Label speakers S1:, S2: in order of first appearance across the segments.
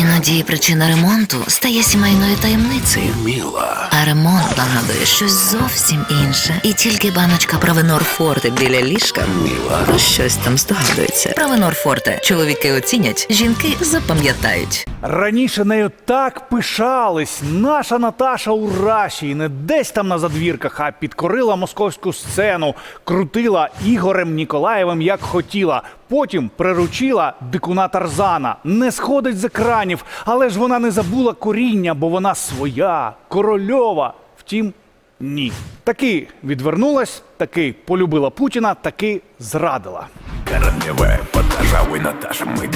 S1: Іноді причина ремонту стає сімейною таємницею.
S2: Міла.
S1: А ремонт нагадує щось зовсім інше. І тільки баночка Провенор Форте біля ліжка
S2: Міла.
S1: про щось там здогадується. Провенор Форте. Чоловіки оцінять, жінки запам'ятають.
S3: Раніше нею так пишались. Наша Наташа у Раші, і не десь там на задвірках, а підкорила московську сцену, крутила Ігорем Ніколаєвим як хотіла. Потім приручила дикуна Тарзана. Не сходить з екранів, але ж вона не забула коріння, бо вона своя, корольова. Втім, ні. Таки відвернулась, таки полюбила Путіна, таки зрадила.
S2: Королева, подожавуй, Наташа, ми.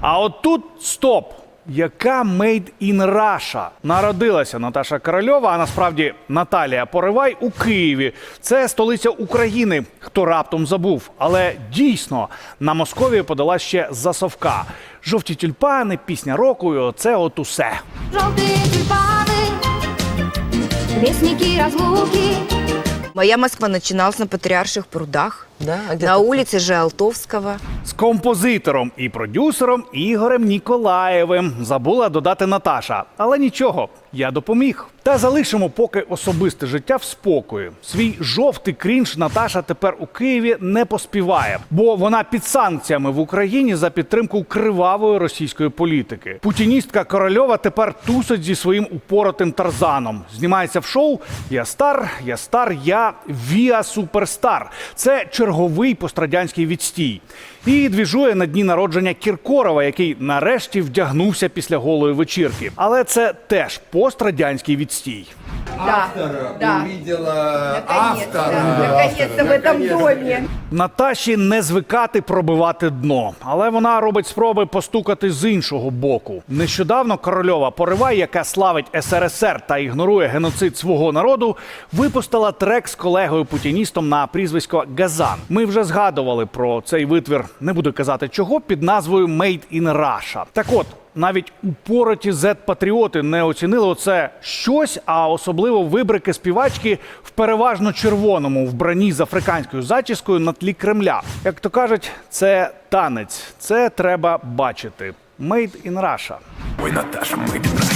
S3: А от тут стоп. Яка made in Russia? Народилася Наташа Корольова, а насправді Наталія Поривай у Києві. Це столиця України. Хто раптом забув. Але дійсно на Московію подала ще засовка. Жовті тюльпани, пісня року, і оце от усе.
S4: Желтые тюльпаны, вестники разлуки.
S5: Моя Москва начиналась на Патриарших прудах,
S6: Да? А где
S5: на
S6: ты?
S5: улице Жалтовского.
S3: З композитором і продюсером Ігорем Ніколаєвим забула додати Наташа. Але нічого, я допоміг. Та залишимо поки особисте життя в спокої. Свій жовтий крінж Наташа тепер у Києві не поспіває, бо вона під санкціями в Україні за підтримку кривавої російської політики. Путіністка Корольова тепер тусить зі своїм упоротим Тарзаном. Знімається в шоу Я стар, я стар, я Віа Суперстар. Це черговий пострадянський відстій. І двіжує на дні народження Кіркорова, який нарешті вдягнувся після голої вечірки. Але це теж пострадянський відстій.
S7: Автора
S5: да.
S7: увидела автора.
S5: Наконец-то в этом доме.
S3: Наташі не звикати пробивати дно, але вона робить спроби постукати з іншого боку. Нещодавно корольова поривай, яка славить СРСР та ігнорує геноцид свого народу, випустила трек з колегою путіністом на прізвисько Газан. Ми вже згадували про цей витвір, не буду казати чого, під назвою Made in Russia. Так от. Навіть упороті зет-патріоти не оцінили оце щось, а особливо вибрики співачки в переважно червоному вбранні з африканською зачіскою на тлі Кремля. Як то кажуть, це танець, це треба бачити. Made in Russia.
S2: Ой, Наташа, made in
S3: В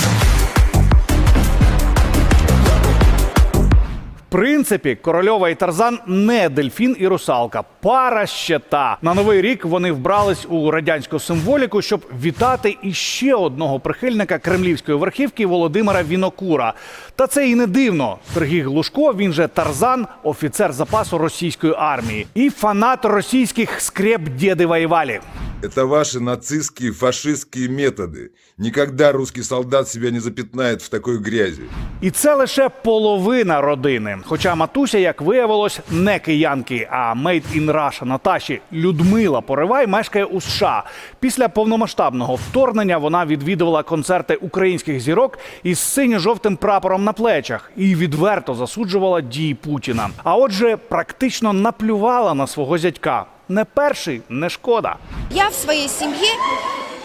S3: принципі, корольова і Тарзан не дельфін і русалка. Пара ще та. На новий рік вони вбрались у радянську символіку, щоб вітати іще одного прихильника кремлівської верхівки Володимира Вінокура. Та це і не дивно. Сергій Глушко, він же Тарзан, офіцер запасу російської армії і фанат російських скреп діди воювали.
S8: Это ваши нацистские, фашистские методы. Никогда русский солдат себя не запятнает в такой грязи.
S3: І це лише половина родини. Хоча матуся, як виявилось, не киянки, а Made in Russia Наташі Людмила Поривай мешкає у США. Після повномасштабного вторгнення вона відвідувала концерти українських зірок із синьо-жовтим прапором на плечах і відверто засуджувала дії Путіна. А отже, практично наплювала на свого зятька Не перший, не шкода.
S9: Я в своей семье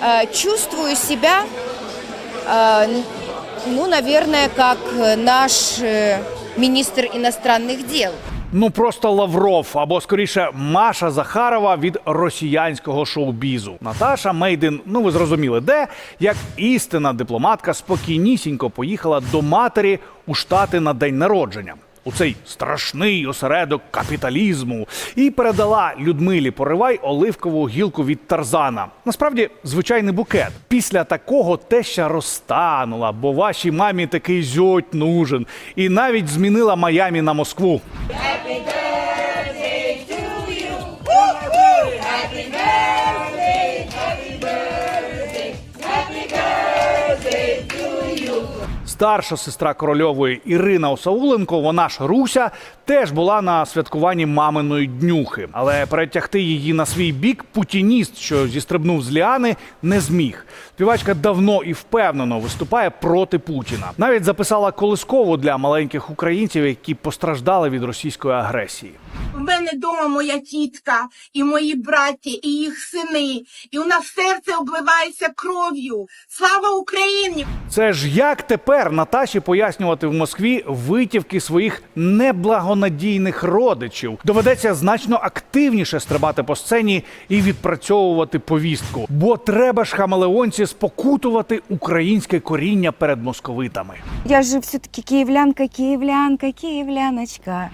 S9: э, чувствую себя, э, н- ну, наверное, как э, наш э, министр иностранных дел.
S3: Ну просто Лавров або скоріше Маша Захарова від росіянського шоу-бізу. Наташа Мейдин, ну ви зрозуміли, де як істинна дипломатка спокійнісінько поїхала до матері у штати на день народження. У цей страшний осередок капіталізму і передала Людмилі Поривай оливкову гілку від Тарзана. Насправді звичайний букет. Після такого теща розтанула, бо вашій мамі такий зьоть нужен, і навіть змінила Майамі на Москву. Старша сестра корольової Ірина Осауленко, вона ж Руся, теж була на святкуванні маминої днюхи. Але перетягти її на свій бік путініст, що зістрибнув з ліани, не зміг. Співачка давно і впевнено виступає проти Путіна. Навіть записала колискову для маленьких українців, які постраждали від російської агресії.
S10: Мене вдома моя тітка і мої браття, і їх сини. І у нас серце обливається кров'ю. Слава Україні!
S3: Це ж як тепер Наташі пояснювати в Москві витівки своїх неблагонадійних родичів. Доведеться значно активніше стрибати по сцені і відпрацьовувати повістку. Бо треба ж хамелеонці спокутувати українське коріння перед московитами.
S9: Я же все-таки киевлянка, киевлянка, киевляночка.